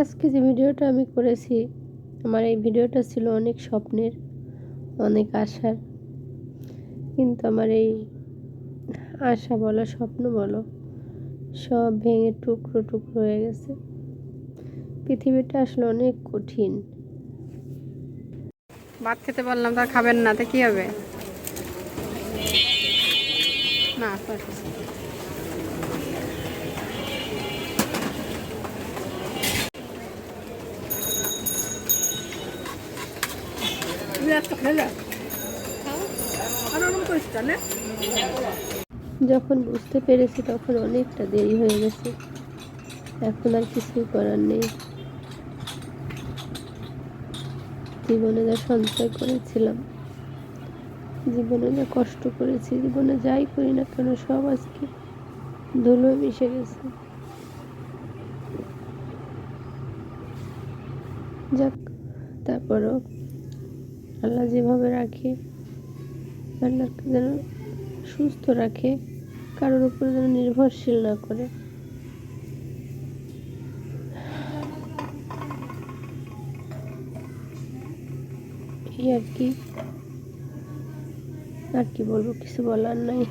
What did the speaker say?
আজকে যে ভিডিওটা আমি করেছি, আমার এই ভিডিওটা ছিল অনেক স্বপ্নের, অনেক আশার। কিন্তু আমার এই আশা বলো, স্বপ্ন বলো, সব ভেঙে টুকরো টুকরো হয়ে গেছে। পৃথিবীটা আসলে অনেক কঠিন। ভাত খেতে বললাম তার খাবেন না, তো কি হবে? না যখন বুঝতে পেরেছি তখন অনেকটা দেরি হয়ে গেছে। এখন আর কিছুই করার নেই। জীবনে যা সঞ্চয় করেছিলাম, জীবনে যা কষ্ট করেছি, জীবনে যাই করি না কেন, সব আজকে ধুলো মিশে গেছে। যাক, তারপরও আল্লাহ যেভাবে রাখে, আল্লাহকে যেন সুস্থ রাখে, কারোর উপরে যেন নির্ভরশীল না করে। এই আর কি। আর কি বলব, কিছু বলার নাই।